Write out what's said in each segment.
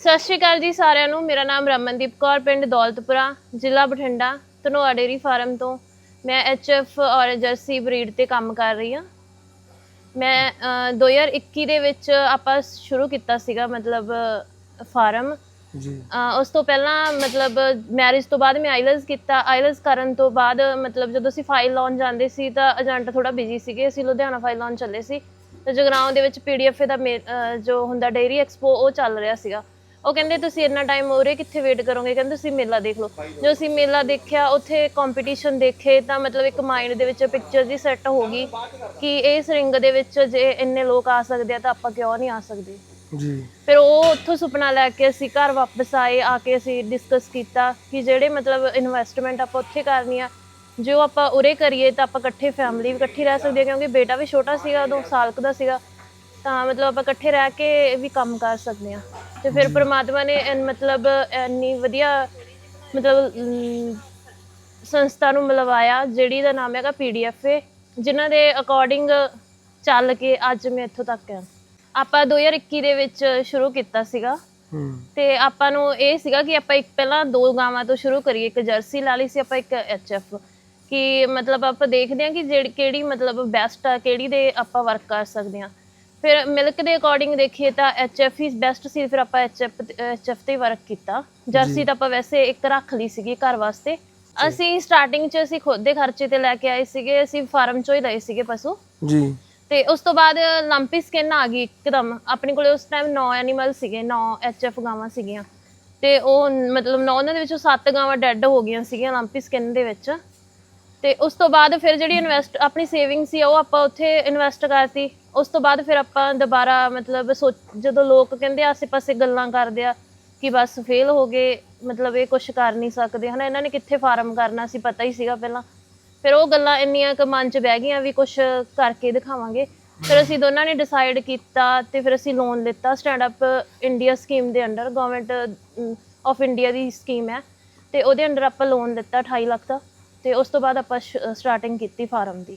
ਸਤਿ ਸ਼੍ਰੀ ਅਕਾਲ ਜੀ ਸਾਰਿਆਂ ਨੂੰ। ਮੇਰਾ ਨਾਮ ਰਮਨਦੀਪ ਕੌਰ ਪਿੰਡ ਦੌਲਤਪੁਰਾ ਜ਼ਿਲ੍ਹਾ ਬਠਿੰਡਾ ਧਨੋਆ ਡੇਰੀ ਫਾਰਮ ਤੋਂ। ਮੈਂ ਐਚਐਫ ਔਰ ਜਰਸੀ ਬਰੀਡ ਤੇ ਕੰਮ ਕਰ ਰਹੀ ਹਾਂ। ਮੈਂ ਅਹ, 2021 ਦੇ ਵਿੱਚ ਆਪਾਂ ਸ਼ੁਰੂ ਕੀਤਾ ਸੀਗਾ ਮਤਲਬ ਫਾਰਮ। ਜੀ। ਉਸ ਤੋਂ ਪਹਿਲਾਂ ਮਤਲਬ ਮੈਰਿਜ ਤੋਂ ਬਾਅਦ ਮੈਂ ਆਈਲਸ ਕੀਤਾ। ਆਈਲਸ ਕਰਨ ਤੋਂ ਬਾਅਦ ਮਤਲਬ ਜਦੋਂ ਅਸੀਂ ਫਾਈਲ ਲਾਉਣ ਜਾਂਦੇ ਸੀ ਤਾਂ ਏਜੰਟ ਥੋੜਾ ਬਿਜ਼ੀ ਸੀਗੇ। ਅਸੀਂ ਲੁਧਿਆਣਾ ਫਾਈਲ ਲਾਉਣ ਚੱਲੇ ਸੀ। ਤੇ ਜਗਰਾਉਂ ਦੇ ਵਿੱਚ ਪੀਡੀਐਫ ਦਾ ਜੋ ਹੁੰਦਾ ਡੇਰੀ ਐਕਸਪੋ ਉਹ ਚੱਲ ਰਿਹਾ ਸੀਗਾ। ਉਹ ਕਹਿੰਦੇ ਤੁਸੀਂ ਇੰਨਾ ਟਾਈਮ ਉਰੇ ਕਿੱਥੇ ਵੇਟ ਕਰੋਗੇ? ਕਹਿੰਦੇ ਤੁਸੀਂ ਮੇਲਾ ਦੇਖ ਲਓ। ਜੋ ਅਸੀਂ ਮੇਲਾ ਦੇਖਿਆ ਉੱਥੇ ਕੰਪੀਟੀਸ਼ਨ ਦੇਖੇ ਤਾਂ ਮਤਲਬ ਇੱਕ ਮਾਈਂਡ ਦੇ ਵਿੱਚ ਪਿਕਚਰ ਜੀ ਸੈੱਟ ਹੋ ਗਈ ਕਿ ਇਸ ਰਿੰਗ ਦੇ ਵਿੱਚ ਜੇ ਇੰਨੇ ਲੋਕ ਆ ਸਕਦੇ ਆ ਤਾਂ ਆਪਾਂ ਕਿਉਂ ਨਹੀਂ ਆ ਸਕਦੇ? ਜੀ। ਫਿਰ ਉਹ ਉੱਥੋਂ ਸੁਪਨਾ ਲੈ ਕੇ ਅਸੀਂ ਘਰ ਵਾਪਸ ਆਏ ਆ ਕੇ ਅਸੀਂ ਡਿਸਕਸ ਕੀਤਾ ਕਿ ਜਿਹੜੇ ਮਤਲਬ ਇਨਵੈਸਟਮੈਂਟ ਆਪਾਂ ਉੱਥੇ ਕਰਨੀ ਆ ਜੋ ਆਪਾਂ ਉਰੇ ਕਰੀਏ ਤਾਂ ਆਪਾਂ ਇਕੱਠੇ ਫੈਮਿਲੀ ਵੀ ਇਕੱਠੀ ਰਹਿ ਸਕਦੇ ਹਾਂ ਕਿਉਂਕਿ ਬੇਟਾ ਵੀ ਛੋਟਾ ਸੀਗਾ ਉਦੋਂ ਸਾਲ ਕੁ ਦਾ ਸੀਗਾ। ਤਾਂ ਮਤਲਬ ਆਪਾਂ ਇਕੱਠੇ ਰਹਿ ਕੇ ਵੀ ਕੰਮ ਕਰ ਸਕਦੇ ਹਾਂ। ਤੇ ਫਿਰ ਪ੍ਰਮਾਤਮਾ ਨੇ ਐਨ- ਮਤਲਬ ਇੰਨੀ ਵਧੀਆ ਮਤਲਬ ਅਮ, ਸੰਸਥਾ ਨੂੰ ਮਿਲਵਾਇਆ ਜਿਹੜੀ ਦਾ ਨਾਮ ਹੈਗਾ ਪੀਡੀਐਫਏ ਜਿਨ੍ਹਾਂ ਦੇ ਅਕੋਰਡਿੰਗ ਚੱਲ ਕੇ ਅੱਜ ਮੈਂ ਇੱਥੋਂ ਤੱਕ ਹਾਂ ਆਪਾਂ 2021 ਦੇ ਵਿੱਚ ਸ਼ੁਰੂ ਕੀਤਾ ਸੀਗਾ। ਹੂੰ ਤੇ ਆਪਾਂ ਨੂੰ ਇਹ ਸੀਗਾ ਕਿ ਆਪਾਂ ਇੱਕ ਪਹਿਲਾਂ ਦੋ ਗਾਵਾਂ ਤੋਂ ਸ਼ੁਰੂ ਕਰੀਏ। ਇੱਕ ਜਰਸੀ ਲਾ ਲਈ ਸੀ ਆਪਾਂ ਇੱਕ ਐਚਐਫ ਕਿ ਮਤਲਬ ਆਪਾਂ ਦੇਖਦੇ ਹਾਂ ਕਿ ਜਿਹੜੀ ਕਿਹੜੀ ਮਤਲਬ ਬੈਸਟ ਆ ਕਿਹੜੀ ਦੇ ਆਪਾਂ ਵਰਕ ਕਰ ਸਕਦੇ ਹਾਂ। ਫਿਰ ਮਿਲਕ ਦੇ ਅਕੋਰਡਿੰਗ ਦੇਖੀਏ ਤਾਂ ਐਚਐਫ ਹੀ ਬੈਸਟ ਸੀ ਫਿਰ ਆਪਾਂ ਐਚਐਫ ਐਚਐਫ ਤੇ ਵਰਕ ਕੀਤਾ। ਜਰਸੀ ਤਾਂ ਆਪਾਂ ਵੈਸੇ ਇੱਕ ਰੱਖ ਲਈ ਸੀਗੀ ਘਰ ਵਾਸਤੇ। ਅਸੀਂ ਸਟਾਰਟਿੰਗ 'ਚ ਅਸੀਂ ਖੁਦ ਦੇ ਖਰਚੇ ਤੇ ਲੈ ਕੇ ਆਏ ਸੀਗੇ ਅਸੀਂ ਫਾਰਮ 'ਚੋਂ ਹੀ ਲਏ ਸੀਗੇ ਪਸ਼ੂ। ਜੀ। ਤੇ ਉਸ ਤੋਂ ਬਾਅਦ ਲੰਪੀ ਸਕਿਨ ਆ ਗਈ ਇੱਕਦਮ। ਆਪਣੇ ਕੋਲੇ ਉਸ ਟਾਈਮ 9 ਐਨੀਮਲ ਸੀਗੇ 9 ਐਚਐਫ ਗਾਵਾਂ ਸੀਗੀਆਂ। ਤੇ ਉਹ ਮਤਲਬ 9 ਉਹਨਾਂ ਦੇ ਵਿੱਚੋਂ 7 ਗਾਵਾਂ ਡੈੱਡ ਹੋ ਗਈਆਂ ਸੀਗੀਆਂ ਲੰਪੀ ਸਕਿਨ ਦੇ ਵਿੱਚ। ਤੇ ਉਸ ਤੋਂ ਬਾਅਦ ਫਿਰ ਜਿਹੜੀ ਇਨਵੈਸਟ ਆਪਣੀ ਸੇਵਿੰਗ ਸੀ, ਉਹ ਆਪਾਂ ਉੱਥੇ ਇਨਵੈਸਟ ਕਰਤੀ। ਉਸ ਤੋਂ ਬਾਅਦ ਫਿਰ ਆਪਾਂ ਦੁਬਾਰਾ ਮਤਲਬ ਸੋਚ ਜਦੋਂ ਲੋਕ ਕਹਿੰਦੇ ਆਸੇ-ਪਾਸੇ ਗੱਲਾਂ ਕਰਦੇ ਆ ਕਿ ਬਸ ਫੇਲ ਹੋ ਗਏ, ਮਤਲਬ ਇਹ ਕੁਝ ਕਰ ਨਹੀਂ ਸਕਦੇ। ਹਨਾ, ਇਹਨਾਂ ਨੇ ਕਿੱਥੇ ਫਾਰਮ ਕਰਨਾ ਸੀ, ਪਤਾ ਹੀ ਸੀਗਾ ਪਹਿਲਾਂ। ਫਿਰ ਉਹ ਗੱਲਾਂ ਇੰਨੀਆਂ ਕੁ ਮਨ 'ਚ ਬਹਿ ਗਈਆਂ ਵੀ ਕੁਝ ਕਰਕੇ ਦਿਖਾਵਾਂਗੇ। ਫਿਰ ਅਸੀਂ ਦੋਨਾਂ ਨੇ ਡਿਸਾਈਡ ਕੀਤਾ ਤੇ ਫਿਰ ਅਸੀਂ ਲੋਨ ਲਿੱਤਾ। ਸਟੈਂਡ ਅਪ ਇੰਡੀਆ ਸਕੀਮ ਦੇ ਅੰਡਰ ਗਵਰਨਮੈਂਟ ਆਫ ਇੰਡੀਆ ਦੀ ਸਕੀਮ ਹੈ। ਤੇ ਉਹਦੇ ਅੰਡਰ ਆਪਾਂ ਲੋਨ ਲਿੱਤਾ 28 ਲੱਖ ਦਾ। ਤੇ ਉਸ ਤੋਂ ਬਾਅਦ ਆਪਾਂ ਸਟਾਰਟਿੰਗ ਕੀਤੀ ਫਾਰਮ ਦੀ।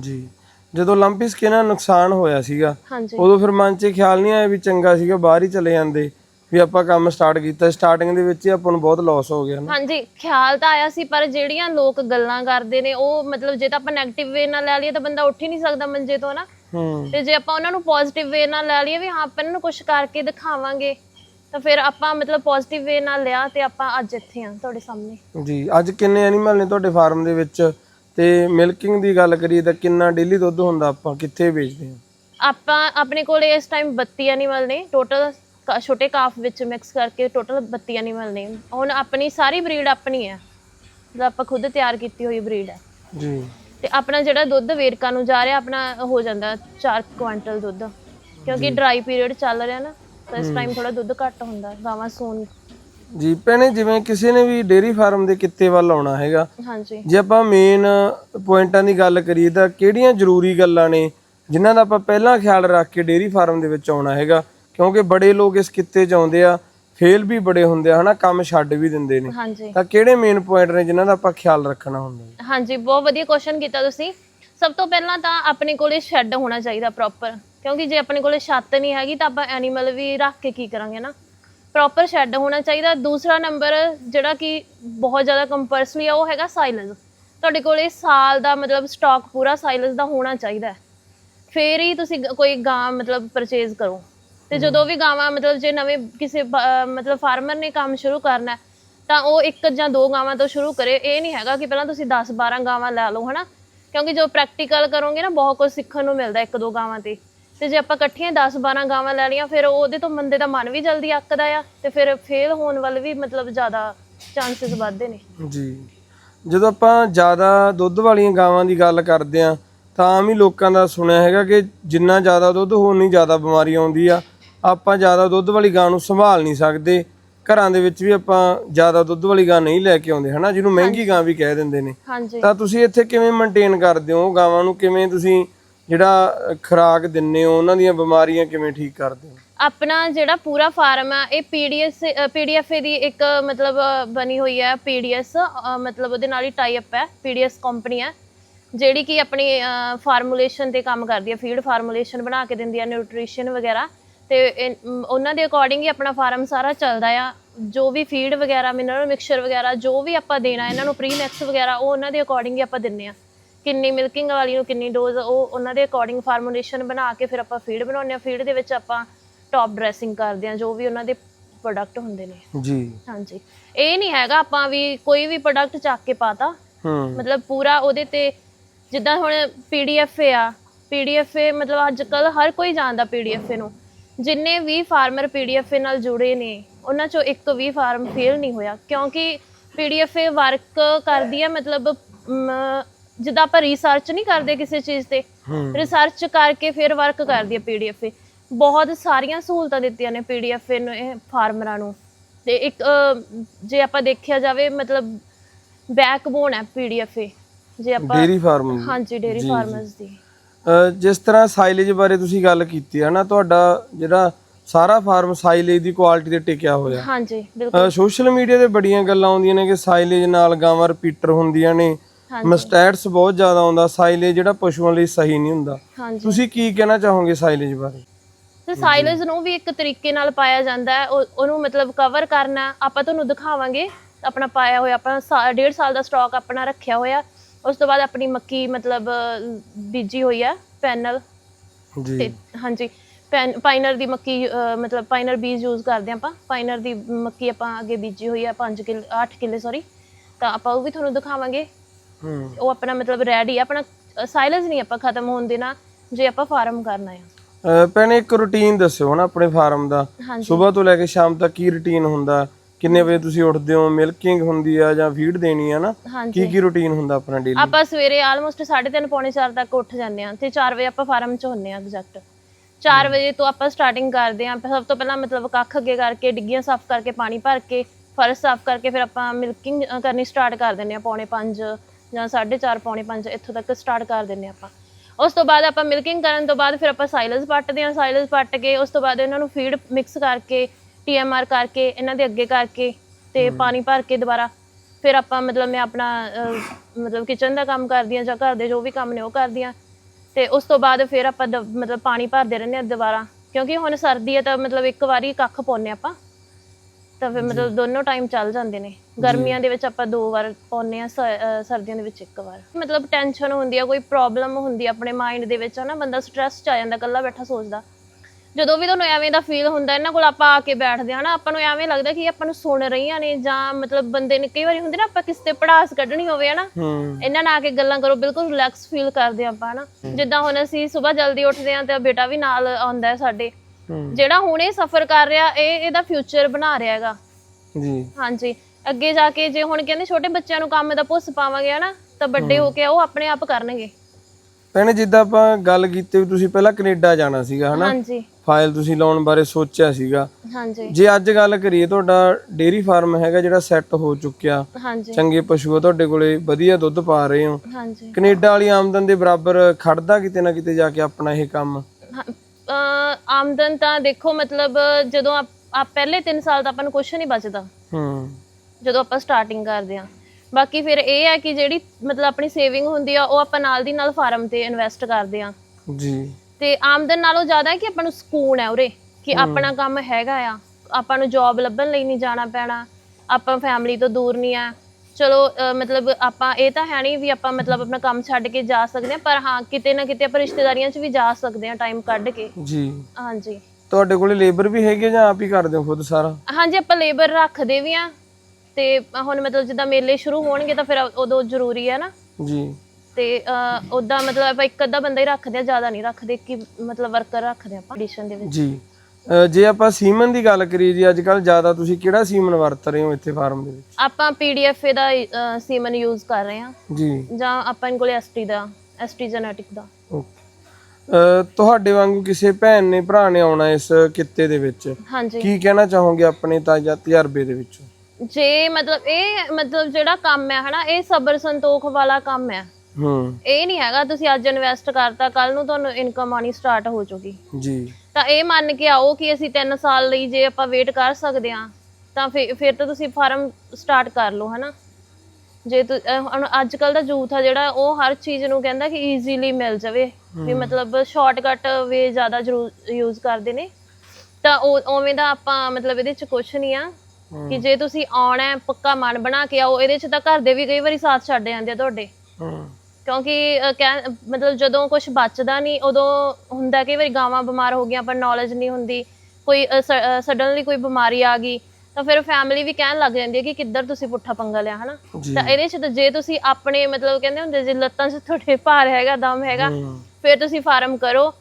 ਜੀ। ਜਦੋਂ ਲੰਪੀ ਸਕਿਨ ਨਾਲ ਨੁਕਸਾਨ ਹੋਇਆ ਸੀਗਾ ਹਾਂਜੀ। ਉਦੋਂ ਫਿਰ ਮਨ 'ਚ ਖਿਆਲ ਨਹੀਂ ਆਇਆ ਵੀ ਚੰਗਾ ਸੀਗਾ ਬਾਹਰ ਹੀ ਚਲੇ ਜਾਂਦੇ ਵੀ ਆਪਾਂ ਕੰਮ ਸਟਾਰਟ ਕੀਤਾ। ਸਟਾਰਟਿੰਗ ਦੇ ਵਿੱਚ ਹੀ ਆਪਾਂ ਨੂੰ ਬਹੁਤ ਲਾਸ ਹੋ ਗਿਆ ਨਾ। ਹਾਂਜੀ ਖਿਆਲ ਤਾਂ ਆਇਆ ਸੀ ਪਰ ਜਿਹੜੀਆਂ ਲੋਕ ਗੱਲਾਂ ਕਰਦੇ ਨੇ ਉਹ ਮਤਲਬ ਜੇ ਤਾਂ ਆਪਾਂ 네ਗੇਟਿਵ ਵੇ ਨਾਲ ਲੈ ਲਈਏ ਤਾਂ ਬੰਦਾ ਉੱਠ ਹੀ ਨਹੀਂ ਸਕਦਾ ਮੰਜੇ ਤੋਂ ਨਾ। ਤੇ ਜੇ ਆਪਾਂ ਉਹਨਾਂ ਨੂੰ ਪੋਜ਼ਿਟਿਵ ਵੇ ਨਾਲ ਲੈ ਲਈਏ ਵੀ ਹਾਂ ਆਪਾਂ ਇਹਨਾਂ ਨੂੰ ਕੁਝ ਕਰਕੇ ਦਿਖਾਵਾਂਗੇ। ਤਾਂ ਫਿਰ ਆਪਾਂ ਮਤਲਬ ਪੋਜ਼ਿਟਿਵ ਵੇ ਨਾਲ ਲਿਆ ਤੇ ਆਪਾਂ ਅੱਜ ਇੱਥੇ ਆ ਤੁਹਾਡੇ ਸਾਹਮਣੇ। ਜੀ ਅੱਜ ਕਿੰਨੇ ਐਨੀਮਲ ਨੇ ਤੁਹਾਡੇ ਫਾਰਮ ਦੇ ਵਿੱਚ? ਤੇ ਮਿਲਕਿੰਗ ਦੀ ਗੱਲ ਕਰੀਏ ਤਾਂ ਕਿੰਨਾ ਡੇਲੀ ਦੁੱਧ ਹੁੰਦਾ ਆਪਾਂ? ਕਿੱਥੇ ਵੇਚਦੇ ਹਾਂ ਆਪਾਂ ਆਪਣੇ ਕੋਲੇ ਇਸ ਟਾਈਮ 32 ਐਨੀਮਲ ਨੇ ਟੋਟਲ ਛੋਟੇ ਕਾਫ ਵਿੱਚ ਮਿਕਸ ਕਰਕੇ ਟੋਟਲ 32 ਐਨੀਮਲ ਨੇ। ਹੁਣ ਆਪਣੀ ਸਾਰੀ ਬਰੀਡ ਆਪਣੀ ਹੈ ਮਤਲਬ ਆਪਾਂ ਖੁਦ ਤਿਆਰ ਕੀਤੀ ਹੋਈ ਬਰੀਡ ਹੈ ਜੀ। ਤੇ ਆਪਣਾ ਜਿਹੜਾ ਦੁੱਧ ਵੇਰਕਾ ਨੂੰ ਜਾ ਰਿਹਾ ਆਪਣਾ ਹੋ ਜਾਂਦਾ 4 ਕੁਆਂਟਲ ਦੁੱਧ। ਕਿਉਂਕਿ ਡਰਾਈ ਪੀਰੀਅਡ ਚੱਲ ਰਿਹਾ ਨਾ। ਤਾਂ ਇਸ ਟਾਈਮ ਥੋੜਾ ਦੁੱਧ ਘੱਟ ਹੁੰਦਾ ਗਾਵਾਂ ਸੂਣ। ਜੀ ਭੈਣੇ ਜਿਵੇਂ ਕਿਸੇ ਨੇ ਵੀ ਡੇਰੀ ਫਾਰਮ ਦੇ ਕਿੱਤੇ ਵੱਲ ਆਉਣਾ ਹੈਗਾ ਹਾਂਜੀ। ਜੇ ਆਪਾਂ ਮੇਨ ਪੁਆਇੰਟਾਂ ਦੀ ਗੱਲ ਕਰੀਏ ਤਾਂ ਕਿਹੜੀਆਂ ਜ਼ਰੂਰੀ ਗੱਲਾਂ ਨੇ ਜਿਨ੍ਹਾਂ ਦਾ ਆਪਾਂ ਪਹਿਲਾਂ ਖਿਆਲ ਰੱਖ ਕੇ ਡੇਰੀ ਫਾਰਮ ਦੇ ਵਿੱਚ ਆਉਣਾ ਹੈਗਾ? ਕਿਉਂਕਿ ਬੜੇ ਲੋਕ ਇਸ ਕਿੱਤੇ 'ਚ ਆਉਂਦੇ ਆ ਫੇਲ ਵੀ ਬੜੇ ਹੁੰਦੇ ਆ ਹਨਾ ਕੰਮ ਛੱਡ ਵੀ ਦਿੰਦੇ ਨੇ। ਹਾਂਜੀ। ਤਾਂ ਕਿਹੜੇ ਮੇਨ ਪੁਆਇੰਟ ਨੇ ਜਿਨ੍ਹਾਂ ਦਾ ਆਪਾਂ ਖਿਆਲ ਰੱਖਣਾ ਹੁੰਦਾ? ਹਾਂਜੀ ਬਹੁਤ ਵਧੀਆ ਕੁਐਸਚਨ ਕੀਤਾ ਤੁਸੀਂ। ਸਭ ਤੋਂ ਪਹਿਲਾਂ ਤਾਂ ਆਪਣੇ ਕੋਲੇ ਸ਼ੈੱਡ ਹੋਣਾ ਚਾਹੀਦਾ ਪ੍ਰੋਪਰ ਕਿਉਂਕਿ ਜੇ ਆਪਣੇ ਕੋਲੇ ਛੱਤ ਨਹੀਂ ਹੈਗੀ ਤਾਂ ਆਪਾਂ ਐਨੀਮਲ ਵੀ ਰੱਖ ਕੇ ਕੀ ਕਰਾਂਗੇ ਨਾ? ਪ੍ਰੋਪਰ ਸ਼ੈੱਡ ਹੋਣਾ ਚਾਹੀਦਾ। ਦੂਸਰਾ ਨੰਬਰ ਜਿਹੜਾ ਕਿ ਬਹੁਤ ਜ਼ਿਆਦਾ ਕੰਪਲਸਰੀ ਆ ਉਹ ਹੈਗਾ ਸਾਈਲੈਂਸ ਤੁਹਾਡੇ ਕੋਲੇ ਸਾਲ ਦਾ ਮਤਲਬ ਸਟਾਕ ਪੂਰਾ ਸਾਈਲੈਂਸ ਦਾ ਹੋਣਾ ਚਾਹੀਦਾ ਫੇਰ ਹੀ ਤੁਸੀਂ ਕੋਈ ਗਾਂ ਮਤਲਬ ਪਰਚੇਜ਼ ਕਰੋ। ਤੇ ਜਦੋਂ ਵੀ ਗਾਵਾਂ ਮਤਲਬ ਜੇ ਨਵੇਂ ਕਿਸੇ ਮਤਲਬ ਫਾਰਮਰ ਨੇ ਕੰਮ ਸ਼ੁਰੂ ਕਰਨਾ ਹੈ, ਤਾਂ ਉਹ ਇੱਕ ਜਾਂ ਦੋ ਗਾਵਾਂ ਤੋਂ ਸ਼ੁਰੂ ਕਰੇ। ਇਹ ਨਹੀਂ ਹੈਗਾ ਕਿ ਪਹਿਲਾਂ ਤੁਸੀਂ 10 12 ਗਾਵਾਂ ਲੈ ਲਓ ਹਨਾ? ਕਿਉਂਕਿ ਜੋ ਪ੍ਰੈਕਟੀਕਲ ਕਰੋਗੇ ਨਾ ਬਹੁਤ ਕੁਝ ਸਿੱਖਣ ਨੂੰ ਮਿਲਦਾ ਇੱਕ ਦੋ ਗਾਵਾਂ ਤੇ। ਤੇ ਜੇ ਆਪਾਂ ਇਕੱਠੀਆਂ 10 12 ਗਾਵਾਂ ਲੈ ਲਈਆਂ ਫਿਰ ਉਹਦੇ ਤੋਂ ਬੰਦੇ ਦਾ ਮਨ ਵੀ ਜਲਦੀ ਅੱਕਦਾ ਆ ਤੇ ਫਿਰ ਫੇਲ ਹੋਣ ਵੱਲ ਵੀ ਮਤਲਬ ਜ਼ਿਆਦਾ ਚਾਂਸਸ ਵੱਧਦੇ ਨੇ। ਜੀ। ਜਦੋਂ ਆਪਾਂ ਜ਼ਿਆਦਾ ਦੁੱਧ ਵਾਲੀਆਂ ਗਾਵਾਂ ਦੀ ਗੱਲ ਕਰਦੇ ਆ ਤਾਂ ਆਮ ਹੀ ਲੋਕਾਂ ਦਾ ਸੁਣਿਆ ਹੈਗਾ ਕਿ ਜਿੰਨਾ ਜ਼ਿਆਦਾ ਦੁੱਧ ਹੋਣ ਜ਼ਿਆਦਾ ਬਿਮਾਰੀ ਆਉਂਦੀ ਆ। ਆਪਾਂ ਜ਼ਿਆਦਾ ਦੁੱਧ ਵਾਲੀ ਗਾਂ ਨੂੰ ਸੰਭਾਲ ਨਹੀਂ ਸਕਦੇ। ਘਰਾਂ ਦੇ ਵਿੱਚ ਵੀ ਆਪਾਂ ਜ਼ਿਆਦਾ ਦੁੱਧ ਵਾਲੀ ਗਾਂ ਨਹੀਂ ਲੈ ਕੇ ਆਉਂਦੇ ਹਨਾ? ਜਿਹਨੂੰ ਮਹਿੰਗੀ ਗਾਂ ਵੀ ਕਹਿ ਦਿੰਦੇ ਨੇ। ਹਾਂਜੀ। ਤਾਂ ਤੁਸੀਂ ਇੱਥੇ ਕਿਵੇਂ ਮੇਨਟੇਨ ਕਰਦੇ ਹੋ ਗਾਵਾਂ ਨੂੰ? ਕਿਵੇਂ ਤੁਸੀਂ ਜਿਹੜਾ ਖੁਰਾਕ ਦਿੰਨੇ ਹੋ, ਉਹਨਾਂ ਦੀਆਂ ਬਿਮਾਰੀਆਂ ਕਿਵੇਂ ਠੀਕ ਕਰਦੇ ਹੋ? ਆਪਣਾ ਜਿਹੜਾ ਪੂਰਾ ਫਾਰਮ ਆ, ਇਹ ਪੀਡੀਐਸ ਪੀਡੀਐਫ ਦੀ ਇੱਕ ਮਤਲਬ ਬਣੀ ਹੋਈ ਹੈ ਪੀਡੀਐਸ ਮਤਲਬ ਉਹਦੇ ਨਾਲ ਹੀ ਟਾਈ ਅਪ ਹੈ ਪੀਡੀਐਸ ਕੰਪਨੀ ਹੈ ਜਿਹੜੀ ਕਿ ਆਪਣੀ ਫਾਰਮੂਲੇਸ਼ਨ ਤੇ ਕੰਮ ਕਰਦੀ ਹੈ ਫੀਡ ਫਾਰਮੂਲੇਸ਼ਨ ਬਣਾ ਕੇ ਦਿੰਦੀ ਹੈ ਨਿਊਟ੍ਰੀਸ਼ਨ ਵਗੈਰਾ, ਤੇ ਇਹ- ਉਹਨਾਂ ਦੇ ਅਕੋਰਡਿੰਗ ਹੀ ਆਪਣਾ ਫਾਰਮ ਸਾਰਾ ਚੱਲਦਾ ਆ, ਜੋ ਵੀ ਫੀਡ ਵਗੈਰਾ ਮਿਨਰਲ ਮਿਕਸਚਰ ਵਗੈਰਾ, ਜੋ ਵੀ ਆਪਾਂ ਦੇਣਾ, ਇਹਨਾਂ ਨੂੰ ਪ੍ਰੀ ਵਗੈਰਾ, ਉਹ ਉਹਨਾਂ ਦੇ ਅਕੋਰਡਿੰਗ ਹੀ ਆਪਾਂ ਦਿੰਨੇ ਆ। ਕਿੰਨੀ ਮਿਲਕਿੰਗ ਵਾਲੀ ਨੂੰ ਕਿੰਨੀ ਡੋਜ਼ ਉਹ ਉਹਨਾਂ ਦੇ ਅਕੋਰਡਿੰਗ ਫਾਰਮੂਲੇਸ਼ਨ ਬਣਾ ਕੇ ਫਿਰ ਆਪਾਂ ਫੀਡ ਬਣਾਉਂਦੇ ਆ ਫੀਡ ਦੇ ਵਿੱਚ ਆਪਾਂ ਟੌਪ ਡਰੈਸਿੰਗ ਕਰਦੇ ਆ ਜੋ ਵੀ ਉਹਨਾਂ ਦੇ ਪ੍ਰੋਡਕਟ ਹੁੰਦੇ ਨੇ। ਜੀ। ਹਾਂਜੀ। ਇਹ ਨਹੀਂ ਹੈਗਾ ਆਪਾਂ ਵੀ ਕੋਈ ਵੀ ਪ੍ਰੋਡਕਟ ਚੱਕ ਕੇ ਪਾਤਾ। ਹੂੰ। ਮਤਲਬ ਪੂਰਾ ਉਹਦੇ ਤੇ ਜਿੱਦਾਂ ਹੁਣ ਪੀਡੀਐਫ ਆ ਪੀਡੀਐਫ ਮਤਲਬ ਅੱਜ ਕੱਲ ਹਰ ਕੋਈ ਜਾਣਦਾ ਪੀਡੀਐਫ ਨੂੰ। ਜਿੰਨੇ ਵੀ ਫਾਰਮਰ ਪੀਡੀਐਫ ਨਾਲ ਜੁੜੇ ਨੇ ਉਹਨਾਂ ਚੋਂ ਇੱਕ ਵੀ ਫਾਰਮ ਫੇਲ ਨਹੀਂ ਹੋਇਆ। ਕਿਉਂਕਿ ਪੀਡੀਐਫ ਵਰਕ ਕਰਦੀ ਹੈ ਮਤਲਬ ਜਿੱਦਾਂ ਆਪਾਂ ਰਿਸਰਚ ਨਹੀਂ ਕਰਦੇ ਕਿਸੇ ਚੀਜ਼ ਤੇ ਰਿਸਰਚ ਕਰਕੇ ਫਿਰ ਵਰਕ ਕਰਦੀ ਹੈ ਪੀਡੀਐਫ ਬਹੁਤ ਸਾਰੀਆਂ ਸਹੂਲਤਾਂ ਦਿੱਤੀਆਂ ਨੇ ਪੀਡੀਐਫ ਨੂੰ ਇਹ ਫਾਰਮਰਾਂ ਨੂੰ। ਤੇ ਇੱਕ ਜੇ ਆਪਾਂ ਦੇਖਿਆ ਜਾਵੇ ਮਤਲਬ ਬੈਕਬੋਨ ਹੈ ਪੀਡੀਐਫ ਜੇ ਆਪਾਂ ਡੇਰੀ ਫਾਰਮ ਹਾਂਜੀ ਡੇਰੀ ਫਾਰਮਰਸ ਦੀ। ਜਿਸ ਤਰ੍ਹਾਂ ਸਾਈਲੇਜ ਬਾਰੇ ਤੁਸੀਂ ਗੱਲ ਕੀਤੀ ਹੈ ਨਾ ਤੁਹਾਡਾ ਜਿਹੜਾ ਸਾਰਾ ਫਾਰਮ ਸਾਈਲੇਜ ਦੀ ਕੁਆਲਿਟੀ ਤੇ ਟਿਕਿਆ ਹੋਇਆ। ਹਾਂਜੀ ਬਿਲਕੁਲ। ਸੋਸ਼ਲ ਮੀਡੀਆ ਤੇ ਬੜੀਆਂ ਗੱਲਾਂ ਆਉਂਦੀਆਂ ਨੇ ਕਿ ਸਾਈਲੇਜ ਨਾਲ ਗਾਵਾਂ ਰਿਪੀਟਰ ਹੁੰਦੀਆਂ ਨੇ। ਮਸਟੈਟਸ ਬਹੁਤ ਜ਼ਿਆਦਾ ਆਉਂਦਾ ਸਾਈਲੇਜ ਜਿਹੜਾ ਪਸ਼ੂਆਂ ਲਈ ਸਹੀ ਨਹੀਂ ਹੁੰਦਾ। ਹਾਂਜੀ। ਤੁਸੀਂ ਕੀ ਕਹਿਣਾ ਚਾਹੋਗੇ ਸਾਈਲੇਜ ਬਾਰੇ? ਤੇ ਸਾਈਲੇਜ ਨੂੰ ਵੀ ਇੱਕ ਤਰੀਕੇ ਨਾਲ ਪਾਇਆ ਜਾਂਦਾ ਹੈ ਉਹ- ਉਹਨੂੰ ਮਤਲਬ ਕਵਰ ਕਰਨਾ ਆਪਾਂ ਤੁਹਾਨੂੰ ਦਿਖਾਵਾਂਗੇ ਆਪਣਾ ਪਾਇਆ ਹੋਇਆ ਆਪਣਾ ਸਾ- ਡੇਢ ਸਾਲ ਦਾ ਸਟਾਕ ਆਪਣਾ ਰੱਖਿਆ ਹੋਇਆ ਉਸ ਤੋਂ ਬਾਅਦ ਆਪਣੀ ਮੱਕੀ ਮਤਲਬ ਬੀਜੀ ਹੋਈ ਆ ਪੈਨਲ। ਜੀ। ਹਾਂਜੀ ਪਾਈਨਰ ਦੀ ਮੱਕੀ ਮਤਲਬ ਪਾਈਨਰ ਬੀਜ ਯੂਜ਼ ਕਰਦੇ ਹਾਂ ਆਪਾਂ ਪਾਈਨਰ ਦੀ ਮੱਕੀ ਆਪਾਂ ਅੱਗੇ ਬੀਜੀ ਹੋਈ ਆ 5 ਕਿੱਲੇ 8 ਕਿੱਲੇ ਸੌਰੀ ਤਾਂ ਆਪਾਂ ਉਹ ਵੀ ਤੁਹਾਨੂੰ ਦਿਖਾਵਾਂਗੇ। ਹੂੰ। ਉਹ ਆਪਣਾ ਮਤਲਬ ਰੈਡੀ ਆਪਣਾ ਸਾਈਲੇਜ ਨਹੀਂ ਆਪਾਂ ਖਤਮ ਹੋਣ ਦੇਣਾ ਜੇ ਆਪਾਂ ਫਾਰਮ ਕਰਨਾ ਆ। ਅਹ ਭੈਣੇ ਇੱਕ ਰੁਟੀਨ ਦੱਸਿਓ ਨਾ ਆਪਣੇ ਫਾਰਮ ਦਾ। ਸਵੇਰ ਤੋਂ ਲੈ ਕੇ ਸ਼ਾਮ ਤੱਕ ਕੀ ਰੁਟੀਨ ਹੁੰਦਾ? ਕਿੰਨੇ ਵਜੇ ਤੁਸੀਂ ਉੱਠਦੇ ਹੋ? ਮਿਲਕਿੰਗ ਹੁੰਦੀ ਆ ਜਾਂ ਫੀਡ ਦੇਣੀ ਆ ਨਾ? ਕੀ ਕੀ ਰੁਟੀਨ ਹੁੰਦਾ ਆਪਣਾ ਡੇਲੀ ਆਪਾਂ ਸਵੇਰੇ ਆਲਮੋਸਟ 3:30 ਪੌਣੇ 4 ਤੱਕ ਉੱਠ ਜਾਂਦੇ ਹਾਂ ਤੇ 4 ਵਜੇ ਆਪਾਂ ਫਾਰਮ 'ਚ ਹੁੰਨੇ ਆ ਐਗਜ਼ੈਕਟ 4 ਵਜੇ ਤੋਂ ਆਪਾਂ ਸਟਾਰਟਿੰਗ ਕਰਦੇ ਹਾਂ। ਸਭ ਤੋਂ ਪਹਿਲਾਂ ਮਤਲਬ ਕੱਖ ਅੱਗੇ ਕਰਕੇ ਡਿੱਗੀਆਂ ਸਾਫ਼ ਕਰਕੇ ਪਾਣੀ ਭਰ ਕੇ ਫਰਸ਼ ਸਾਫ਼ ਕਰਕੇ ਫਿਰ ਆਪਾਂ ਮਿਲਕਿੰਗ ਕਰਨੀ ਸਟਾਰਟ ਕਰ ਦਿੰਦੇ ਹਾਂ ਪੌਣੇ 5 ਜਾਂ 4:30 ਪੌਣੇ 5 ਇੱਥੋਂ ਤੱਕ ਸਟਾਰਟ ਕਰ ਹਾਂ ਆਪਾਂ। ਉਸ ਤੋਂ ਬਾਅਦ ਆਪਾਂ ਮਿਲਕਿੰਗ ਕਰਨ ਤੋਂ ਬਾਅਦ ਫਿਰ ਆਪਾਂ ਸਾਈਲਸ ਪੱਟਦੇ ਹਾਂ ਸਾਈਲਸ ਪੱਟ ਕੇ ਉਸ ਤੋਂ ਬਾਅਦ ਇਹਨਾਂ ਨੂੰ ਫੀਡ ਮਿਕਸ ਕਰਕੇ ਟੀਐਮਆਰ ਕਰਕੇ ਇਹਨਾਂ ਦੇ ਅੱਗੇ ਕਰਕੇ ਤੇ ਪਾਣੀ ਭਰ ਕੇ ਦੁਬਾਰਾ ਫਿਰ ਆਪਾਂ ਮਤਲਬ ਮੈਂ ਆਪਣਾ ਮਤਲਬ ਕਿਚਨ ਦਾ ਕੰਮ ਕਰਦੀ ਹਾਂ ਜਾਂ ਘਰ ਦੇ ਜੋ ਵੀ ਕੰਮ ਨੇ ਉਹ ਕਰਦੀ ਹਾਂ। ਤੇ ਉਸ ਤੋਂ ਬਾਅਦ ਫਿਰ ਆਪਾਂ ਮਤਲਬ ਪਾਣੀ ਭਰਦੇ ਰਹਿੰਦੇ ਹਾਂ ਦੁਬਾਰਾ। ਕਿਉਂਕਿ ਹੁਣ ਸਰਦੀ ਹੈ ਤਾਂ ਮਤਲਬ ਇੱਕ ਵਾਰੀ ਕੱਖ ਪਾਉਂਦੇ ਆਪਾਂ। ਤਾਂ ਫਿਰ ਮਤਲਬ ਦੋਨੋਂ ਟਾਈਮ ਚੱਲ ਜਾਂਦੇ ਨੇ। ਗਰਮੀਆਂ ਦੇ ਵਿੱਚ ਆਪਾਂ ਦੋ ਵਾਰ ਪਾਉਂਦੇ ਆ ਸਰਦੀਆਂ ਦੇ ਵਿੱਚ ਇੱਕ ਵਾਰ। ਮਤਲਬ ਟੈਨਸ਼ਨ ਹੁੰਦੀ ਆ ਕੋਈ ਪ੍ਰੋਬਲਮ ਹੁੰਦੀ ਆ ਆਪਣੇ ਮਾਈਂਡ ਦੇ ਵਿੱਚ ਹਨਾ? ਬੰਦਾ ਸਟ੍ਰੈਸ ਚ ਆ ਜਾਂਦਾ ਇਕੱਲਾ ਬੈਠਾ ਸੋਚਦਾ। ਜਦੋਂ ਵੀ ਤੁਹਾਨੂੰ ਐਵੇਂ ਦਾ ਫੀਲ ਹੁੰਦਾ ਇਹਨਾਂ ਕੋਲ ਆਪਾਂ ਆ ਕੇ ਬੈਠਦੇ ਨਾ ਆਪਾਂ ਨੂੰ ਐਵੇਂ ਲੱਗਦਾ ਕਿ ਆਪਾਂ ਨੂੰ ਸੁਣ ਰਹੀਆਂ ਨੇ ਜਾਂ ਮਤਲਬ ਬੰਦੇ ਨੇ ਕਈ ਵਾਰੀ ਹੁੰਦੇ ਨਾ ਆਪਾਂ ਕਿਸੇ ਤੇ ਪੜਾਸ ਕੱਢਣੀ ਹੋਵੇ ਹਨਾ? ਇਹਨਾਂ ਨਾਲ ਆ ਕੇ ਗੱਲਾਂ ਕਰੋ ਬਿਲਕੁਲ ਰਿਲੈਕਸ ਫੀਲ ਕਰਦੇ ਆਪਾਂ ਹਨਾ? ਜਿੱਦਾਂ ਹੁਣ ਅਸੀਂ ਸਵੇਰ ਜਲਦੀ ਉੱਠਦੇ ਹਾਂ ਤੇ ਬੇਟਾ ਵੀ ਨਾਲ ਆਉਂਦਾ ਹੈ ਸਾਡੇ ਜਿਹੜਾ ਹੁਣ ਇਹ ਸਫ਼ਰ ਕਰ ਰਿਹਾ ਇਹ ਇਹਦਾ ਫਿਊਚਰ ਬਣਾ ਰਿਹਾ ਹੈਗਾ। ਜੀ। ਹਾਂਜੀ। ਅੱਗੇ ਜਾ ਕੇ ਜੇ ਹੁਣ ਕਹਿੰਦੇ ਛੋਟੇ ਬੱਚਿਆਂ ਨੂੰ ਕੰਮ ਦਾ ਪੁੱਸ ਪਾਵਾਂਗੇ ਹਨਾ ਤਾਂ ਵੱਡੇ ਹੋ ਕੇ ਉਹ ਆਪਣੇ ਆਪ ਕਰਨਗੇ। ਭੈਣੇ ਜਿੱਦਾਂ ਆਪਾਂ ਗੱਲ ਕੀਤੀ ਵੀ ਤੁਸੀਂ ਪਹਿਲਾਂ ਕੈਨੇਡਾ ਜਾਣਾ ਸੀਗਾ ਹਨਾ? ਹਾਂਜੀ। ਫਾਈਲ ਤੁਸੀਂ ਲਾਉਣ ਬਾਰੇ ਸੋਚਿਆ ਸੀਗਾ। ਹਾਂਜੀ। ਜੇ ਅੱਜ ਗੱਲ ਕਰੀਏ ਤੁਹਾਡਾ ਡੇਰੀ ਫਾਰਮ ਹੈਗਾ ਜਿਹੜਾ ਸੈੱਟ ਹੋ ਚੁੱਕਿਆ। ਹਾਂਜੀ। ਚੰਗੇ ਪਸ਼ੂ ਆ ਤੁਹਾਡੇ ਕੋਲੇ ਵਧੀਆ ਦੁੱਧ ਪਾ ਰਹੇ ਹੋ। ਹਾਂਜੀ। ਕੈਨੇਡਾ ਵਾਲੀ ਆਮਦਨ ਦੇ ਬਰਾਬਰ ਖੜਦਾ ਕਿਤੇ ਨਾ ਕਿਤੇ ਜਾ ਕੇ ਆਪਣਾ ਇਹ ਕੰਮ? ਆਮਦਨ ਤਾਂ ਦੇਖੋ ਮਤਲਬ ਜਦੋਂ ਆਪ ਆਪ ਪਹਿਲੇ 3 ਸਾਲ ਤਾਂ ਆਪਾਂ ਨੂੰ ਕੁਝ ਨਹੀਂ ਬਚਦਾ। ਹੂੰ। ਜਦੋਂ ਆਪਾਂ ਸਟਾਰਟਿੰਗ ਕਰਦੇ ਆ ਬਾਕੀ ਫਿਰ ਇਹ ਹੈ ਕਿ ਜਿਹੜੀ ਮਤਲਬ ਆਪਣੀ ਸੇਵਿੰਗ ਹੁੰਦੀ ਆ ਉਹ ਆਪਾਂ ਨਾਲ ਦੀ ਨਾਲ ਫਾਰਮ ਤੇ ਇਨਵੈਸਟ ਕਰਦੇ ਆ ਜੀ। ਤੇ ਆਮਦਨ ਨਾਲੋਂ ਜ਼ਿਆਦਾ ਹੈ ਕਿ ਆਪਾਂ ਨੂੰ ਸਕੂਨ ਹੈ ਉਰੇ ਕਿ ਆਪਣਾ ਕੰਮ ਹੈਗਾ ਆ। ਆਪਾਂ ਨੂੰ ਜੌਬ ਲੱਭਣ ਲਈ ਨਹੀਂ ਜਾਣਾ ਪੈਣਾ। ਆਪਾਂ ਫੈਮਿਲੀ ਤੋਂ ਦੂਰ ਨਹੀਂ ਆ। ਚਲੋ ਅਹ ਮਤਲਬ ਆਪਾਂ ਇਹ ਤਾਂ ਹੈ ਨਹੀਂ ਵੀ ਆਪਾਂ ਮਤਲਬ ਆਪਣਾ ਕੰਮ ਛੱਡ ਕੇ ਜਾ ਸਕਦੇ ਆ ਪਰ ਹਾਂ ਕਿਤੇ ਨਾ ਕਿਤੇ ਆਪਾਂ ਰਿਸ਼ਤੇਦਾਰੀਆਂ 'ਚ ਵੀ ਜਾ ਸਕਦੇ ਆ ਟਾਈਮ ਕੱਢ ਕੇ। ਜੀ। ਹਾਂਜੀ। ਤੁਹਾਡੇ ਕੋਲੇ ਲੇਬਰ ਵੀ ਹੈਗੇ ਜਾਂ ਆਪ ਹੀ ਕਰਦੇ ਹੋ ਖੁਦ ਸਾਰਾ? ਹਾਂਜੀ ਆਪਾਂ ਲੇਬਰ ਰੱਖਦੇ ਵੀ ਆ ਤੇ ਹੁਣ ਮਤਲਬ ਜਿੱਦਾਂ ਮੇਲੇ ਸ਼ੁਰੂ ਹੋਣਗੇ ਤਾਂ ਫਿਰ ਉਦੋਂ ਜ਼ਰੂਰੀ ਹੈ ਨਾ। ਜੀ। ਤੇ ਉਦਾਂ ਮਤਲਬ ਆਪਾਂ ਇੱਕ ਅੱਧਾ ਬੰਦਾ ਹੀ ਰੱਖਦੇ ਆ ਜ਼ਿਆਦਾ ਨਹੀਂ ਰੱਖਦੇ ਕਿ ਮਤਲਬ ਵਰਕਰ ਰੱਖਦੇ ਆ ਆਪਾਂ। ਐਡੀਸ਼ਨ ਦੇ ਵਿੱਚ। ਜੀ। ਜੇ ਆਪਾਂ ਸੀਮਨ ਦੀ ਗੱਲ ਕਰੀਏ ਜੀ ਅੱਜ ਕੱਲ ਜ਼ਿਆਦਾ ਤੁਸੀਂ ਕਿਹੜਾ ਸੀਮਨ ਵਰਤ ਰਹੇ ਹੋ ਇੱਥੇ ਫਾਰਮ ਦੇ ਵਿੱਚ? ਆਪਾਂ ਪੀਡੀਐਫ ਦਾ ਸੀਮਨ ਯੂਜ਼ ਕਰ ਰਹੇ ਆ ਜੀ। ਜਾਂ ਆਪਾਂ ਕੋਲੇ ਐਸਟੀ ਦਾ ਐਸਟੀ ਜੈਨੇਟਿਕ ਦਾ। ਓਕੇ। ਤੁਹਾਡੇ ਵਾਂਗੂ ਕਿਸੇ ਭੈਣ ਨੇ ਭਰਾ ਨੇ ਆਉਣਾ ਇਸ ਕਿੱਤੇ ਦੇ ਵਿੱਚ? ਹਾਂਜੀ। ਕੀ ਕਹਿਣਾ ਚਾਹੋਗੇ ਆਪਣੇ ਤਾਜਾ ਤਜਰਬੇ ਦੇ ਵਿੱਚੋਂ? ਜੇ ਮਤਲਬ ਇਹ ਮਤਲਬ ਜਿਹੜਾ ਕੰਮ ਹੈ ਹਨਾ ਇਹ ਸਬਰ ਸੰਤੋਖ ਵਾਲਾ ਕੰਮ ਹੈ। ਹੂੰ। ਇਹ ਨਹੀਂ ਹੈਗਾ ਤੁਸੀਂ ਅੱਜ ਇਨਵੈਸਟ ਕਰਤਾ ਕੱਲ ਨੂੰ ਤੁਹਾਨੂੰ ਇਨਕਮ ਆਣੀ ਸਟਾਰਟ ਹੋ ਜਾਊਗੀ ਜੀ। ਤਾਂ ਇਹ ਮੰਨ ਕੇ ਆਓ ਕਿ ਅਸੀਂ 3 ਸਾਲ ਲਈ ਜੇ ਆਪਾਂ ਵੇਟ ਕਰ ਸਕਦੇ ਹਾਂ ਤਾਂ ਫਿਰ ਫਿਰ ਤਾਂ ਤੁਸੀਂ ਫਾਰਮ ਸਟਾਰਟ ਕਰ ਲਓ ਹਨਾ? ਜੇ ਹੁਣ ਅੱਜ ਕੱਲ ਦਾ ਯੂਥ ਆ ਜਿਹੜਾ ਉਹ ਹਰ ਚੀਜ਼ ਨੂੰ ਕਹਿੰਦਾ ਕਿ ਈਜ਼ੀਲੀ ਮਿਲ ਜਾਵੇ ਵੀ ਮਤਲਬ ਸ਼ਾਰਟਕਟ ਵੇ ਜ਼ਿਆਦਾ ਯੂਜ਼ ਕਰਦੇ ਨੇ। ਤਾਂ ਉਹ ਉਵੇਂ ਦਾ ਆਪਾਂ ਮਤਲਬ ਇਹਦੇ ਚ ਕੁਝ ਨਹੀਂ ਆ ਕਿ ਜੇ ਤੁਸੀਂ ਆਉਣਾ ਹੈ ਪੱਕਾ ਮਨ ਬਣਾ ਕੇ ਆਓ ਇਹਦੇ ਚ ਤਾਂ ਘਰ ਦੇ ਵੀ ਕਈ ਵਾਰੀ ਸਾਥ ਛੱਡ ਜਾਂਦੇ ਆ ਤੁਹਾਡੇ। ਹੂੰ। ਕਿਉਂਕਿ ਕਹਿ ਮਤਲਬ ਜਦੋਂ ਕੁਝ ਬਚਦਾ ਨਹੀਂ ਉਦੋਂ ਹੁੰਦਾ ਕਈ ਵਾਰੀ ਗਾਵਾਂ ਬਿਮਾਰ ਹੋ ਗਈਆਂ ਪਰ ਨੌਲੇਜ ਨਹੀਂ ਹੁੰਦੀ ਕੋਈ ਸਡਨਲੀ ਕੋਈ ਬਿਮਾਰੀ ਆ ਗਈ ਤਾਂ ਫਿਰ ਫੈਮਿਲੀ ਵੀ ਕਹਿਣ ਲੱਗ ਜਾਂਦੀ ਹੈ ਕਿ ਕਿੱਧਰ ਤੁਸੀਂ ਪੁੱਠਾ ਪੰਗਾ ਲਿਆ ਹਨਾ? ਜੀ। ਤਾਂ ਇਹਦੇ ਚ ਤਾਂ ਜੇ ਤੁਸੀਂ ਆਪਣੇ ਮਤਲਬ ਕਹਿੰਦੇ ਹੁੰਦੇ ਜੇ ਲੱਤਾਂ 'ਚ ਤੁਹਾਡੇ ਭਾਰ ਹੈਗਾ ਦਮ ਹੈਗਾ। ਫਿਰ ਤੁਸੀਂ ਫਾਰਮ ਕਰੋ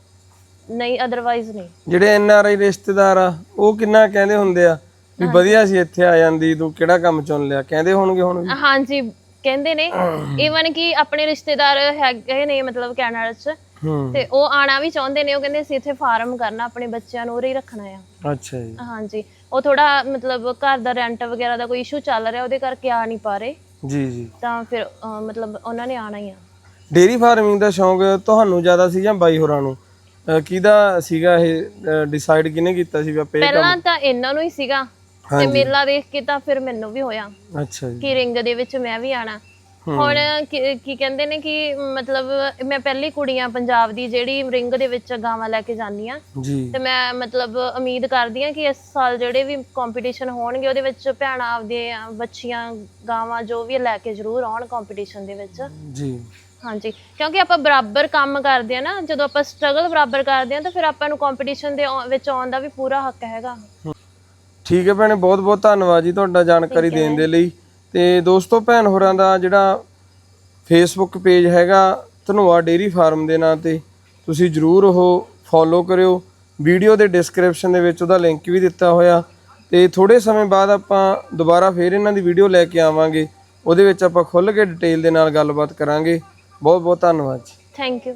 ਨਹੀਂ ਅਦਰਵਾਈਜ਼ ਨਹੀਂ। ਜਿਹੜੇ ਐਨ ਆਰ ਆਈ ਰਿਸ਼ਤੇਦਾਰ ਆ ਉਹ ਕਿੰਨਾ ਕਹਿੰਦੇ ਹੁੰਦੇ ਆ ਵੀ ਵਧੀਆ ਸੀ ਇੱਥੇ ਆ ਜਾਂਦੀ ਤੂੰ ਕਿਹੜਾ ਕੰਮ ਚੁਣ ਲਿਆ? ਕਹਿੰਦੇ ਹੋਣਗੇ ਹੁਣ ਵੀ? ਹਾਂਜੀ ਕਹਿੰਦੇ ਨੇ ਈਵਨ ਕਿ ਆਪਣੇ ਰਿਸ਼ਤੇਦਾਰ ਹੈਗੇ ਨੇ ਮਤਲਬ ਕੈਨੇਡਾ 'ਚ ਹੂੰ। ਤੇ ਉਹ ਆਣਾ ਵੀ ਚਾਹੁੰਦੇ ਨੇ ਉਹ ਕਹਿੰਦੇ ਅਸੀਂ ਇੱਥੇ ਫਾਰਮ ਕਰਨਾ ਆਪਣੇ ਬੱਚਿਆਂ ਨੂੰ ਉਰੇ ਹੀ ਰੱਖਣਾ ਆ। ਅੱਛਾ ਜੀ। ਹਾਂਜੀ। ਉਹ ਥੋੜਾ ਮਤਲਬ ਘਰ ਦਾ ਰੈਂਟ ਵਗੈਰਾ ਦਾ ਕੋਈ ਇਸ਼ੂ ਚੱਲ ਰਿਹਾ ਉਹਦੇ ਕਰਕੇ ਆ ਨਹੀਂ ਪਾ ਰਹੇ। ਜੀ ਜੀ। ਤਾਂ ਫਿਰ ਅਹ, ਮਤਲਬ ਉਹਨਾਂ ਨੇ ਆਣਾ ਹੀ ਆ। ਡੇਰੀ ਫਾਰਮਿੰਗ ਦਾ ਸ਼ੌਂਕ ਤੁਹਾਨੂੰ ਜ਼ਿਆਦਾ ਸੀ ਜਾਂ ਬਾਈ ਹੋਰਾਂ ਨੂੰ? ਅਹ ਕਿਹਦਾ ਸੀਗਾ ਇਹ ਡਿਸਾਈਡ ਕਿਹਨੇ ਕੀਤਾ ਸੀ ਵੀ ਆਪਾਂ ਇਹ ਪਹਿਲਾਂ ਤਾਂ ਇਹਨਾਂ ਨੂੰ ਹੀ ਸੀਗਾ। ਤੇ। ਮੇਲਾ ਦੇਖ ਕੇ ਤਾਂ ਫਿਰ ਮੈਨੂੰ ਵੀ ਹੋਇਆ ਅੱਛਾ ਜੀ। ਕਿ ਰਿੰਗ ਦੇ ਵਿੱਚ ਮੈਂ ਵੀ ਆਣਾ। ਹੁਣ ਕੀ ਕੀ ਕਹਿੰਦੇ ਨੇ ਕਿ ਮਤਲਬ ਮੈਂ ਪਹਿਲੀ ਕੁੜੀ ਆ ਪੰਜਾਬ ਦੀ ਜਿਹੜੀ ਰਿੰਗ ਦੇ ਵਿੱਚ ਗਾਵਾਂ ਲੈ ਕੇ ਜਾਂਦੀ ਆ। ਜੀ। ਤੇ ਮੈਂ ਮਤਲਬ ਉਮੀਦ ਕਰਦੀ ਆ ਕਿ ਇਸ ਸਾਲ ਜਿਹੜੇ ਵੀ ਕੰਪੀਟੀਸ਼ਨ ਹੋਣਗੇ ਉਹਦੇ ਵਿੱਚ ਭੈਣਾਂ ਆਪਦੇ ਬੱਚੀਆਂ ਗਾਵਾਂ ਜੋ ਵੀ ਲੈ ਕੇ ਜ਼ਰੂਰ ਆਉਣ ਕੰਪੀਟੀਸ਼ਨ ਦੇ ਵਿੱਚ। ਜੀ। ਹਾਂਜੀ। ਕਿਉਂਕਿ ਆਪਾਂ ਬਰਾਬਰ ਕੰਮ ਕਰਦੇ ਆ ਨਾ ਜਦੋਂ ਆਪਾਂ ਸਟਰਗਲ ਬਰਾਬਰ ਕਰਦੇ ਆ ਤਾਂ ਫਿਰ ਆਪਾਂ ਨੂੰ ਕੰਪੀਟੀਸ਼ਨ ਦੇ ਵਿੱਚ ਆਉਣ ਦਾ ਵੀ ਪੂਰਾ ਹੱਕ ਹੈਗਾ। ਠੀਕ ਹੈ ਭੈਣੇ ਬਹੁਤ ਬਹੁਤ ਧੰਨਵਾਦ ਜੀ ਤੁਹਾਡਾ ਜਾਣਕਾਰੀ ਦੇਣ ਦੇ ਲਈ। ਤੇ ਦੋਸਤੋ ਭੈਣ ਹੋਰਾਂ ਦਾ ਜਿਹੜਾ ਫੇਸਬੁੱਕ ਪੇਜ ਹੈਗਾ ਧਨੋਆ ਡੇਰੀ ਫਾਰਮ ਦੇ ਨਾਂ ਤੇ ਤੁਸੀਂ ਜਰੂਰ ਉਹ ਫੋਲੋ ਕਰਿਓ। ਵੀਡੀਓ ਦੇ ਡਿਸਕ੍ਰਿਪਸ਼ਨ ਦੇ ਵਿੱਚ ਉਹਦਾ ਲਿੰਕ ਵੀ ਦਿੱਤਾ ਹੋਇਆ। ਤੇ ਥੋੜੇ ਸਮੇਂ ਬਾਅਦ ਆਪਾਂ ਦੁਬਾਰਾ ਫੇਰ ਇਹਨਾਂ ਦੀ ਵੀਡੀਓ ਲੈ ਕੇ ਆਵਾਂਗੇ। ਉਹਦੇ ਵਿੱਚ ਆਪਾਂ ਖੁੱਲ੍ਹ ਕੇ ਡਿਟੇਲ ਦੇ ਨਾਲ ਗੱਲਬਾਤ ਕਰਾਂਗੇ। ਬਹੁਤ ਬਹੁਤ ਧੰਨਵਾਦ ਜੀ। Thank you